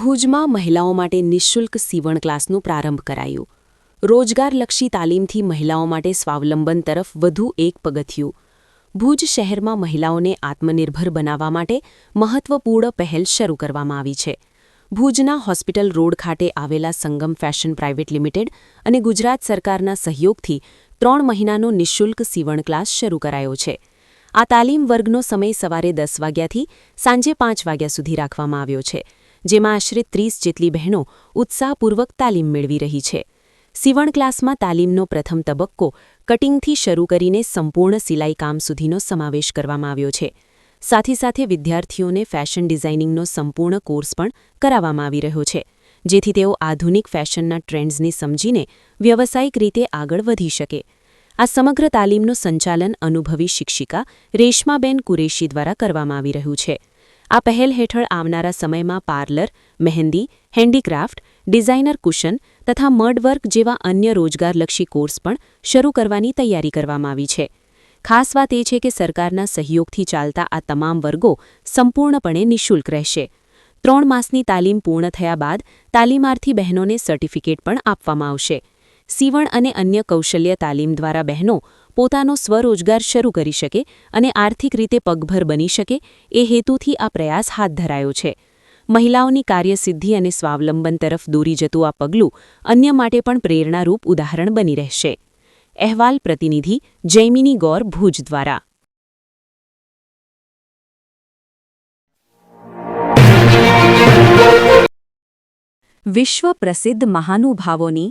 ભુજમાં મહિલાઓ માટે નિઃશુલ્ક સીવણ ક્લાસનો પ્રારંભ કરાયો. રોજગારલક્ષી તાલીમથી મહિલાઓ માટે સ્વાવલંબન તરફ વધુ એક પગથિયું. ભુજ શહેરમાં મહિલાઓને આત્મનિર્ભર બનાવવા માટે મહત્વપૂર્ણ પહેલ શરૂ કરવામાં આવી છે. ભુજના હોસ્પિટલ રોડ ખાતે આવેલા સંગમ ફેશન પ્રાઇવેટ લિમિટેડ અને ગુજરાત સરકારના સહયોગથી ત્રણ મહિનાનો નિઃશુલ્ક સીવણ ક્લાસ શરૂ કરાયો છે. આ તાલીમ વર્ગનો સમય સવારે દસ વાગ્યાથી સાંજે પાંચ વાગ્યા સુધી રાખવામાં આવ્યો છે. જેમાં આશરે ત્રીસ જેટલી બહેનો ઉત્સાહપૂર્વક તાલીમ મેળવી રહી છે. સીવણ ક્લાસમાં તાલીમનો પ્રથમ તબક્કો કટિંગથી શરૂ કરીને સંપૂર્ણ સિલાઈ કામ સુધીનો સમાવેશ કરવામાં આવ્યો છે. સાથે સાથે વિદ્યાર્થીઓને ફેશન ડિઝાઇનિંગનો સંપૂર્ણ કોર્સ પણ કરાવવામાં આવી રહ્યો છે, જેથી તેઓ આધુનિક ફેશનના ટ્રેન્ડ્સને સમજીને વ્યવસાયિક રીતે આગળ વધી શકે. આ સમગ્ર તાલીમનું સંચાલન અનુભવી શિક્ષિકા રેશમાબેન કુરેશી દ્વારા કરવામાં આવી રહ્યું છે. આ પહેલ હેઠળ આવનારા સમયમાં parlour, mehndi, handicraft, designer cushion તથા મડવર્ક જેવા અન્ય રોજગારલક્ષી કોર્સ પણ શરૂ કરવાની તૈયારી કરવામાં આવી છે. ખાસ વાત એ છે કે સરકારના સહયોગથી ચાલતા આ તમામ વર્ગો સંપૂર્ણપણે નિઃશુલ્ક રહેશે. ત્રણ માસની તાલીમ પૂર્ણ થયા બાદ તાલીમાર્થી બહેનોને સર્ટિફિકેટ પણ આપવામાં આવશે. સીવણ અને અન્ય કૌશલ્ય તાલીમ દ્વારા બહેનો પોતાનો સ્વરોજગાર શરૂ કરી શકે અને આર્થિક રીતે પગભર બની શકે એ હેતુથી આ પ્રયાસ હાથ ધરાયો છે. મહિલાઓની કાર્યસિદ્ધિ અને સ્વાવલંબન તરફ દોરી જતું આ પગલું અન્ય માટે પણ પ્રેરણારૂપ ઉદાહરણ બની રહેશે. અહેવાલ પ્રતિનિધિ જૈમિની ગૌર ભુજ દ્વારા. વિશ્વ પ્રસિદ્ધ મહાનુભાવોની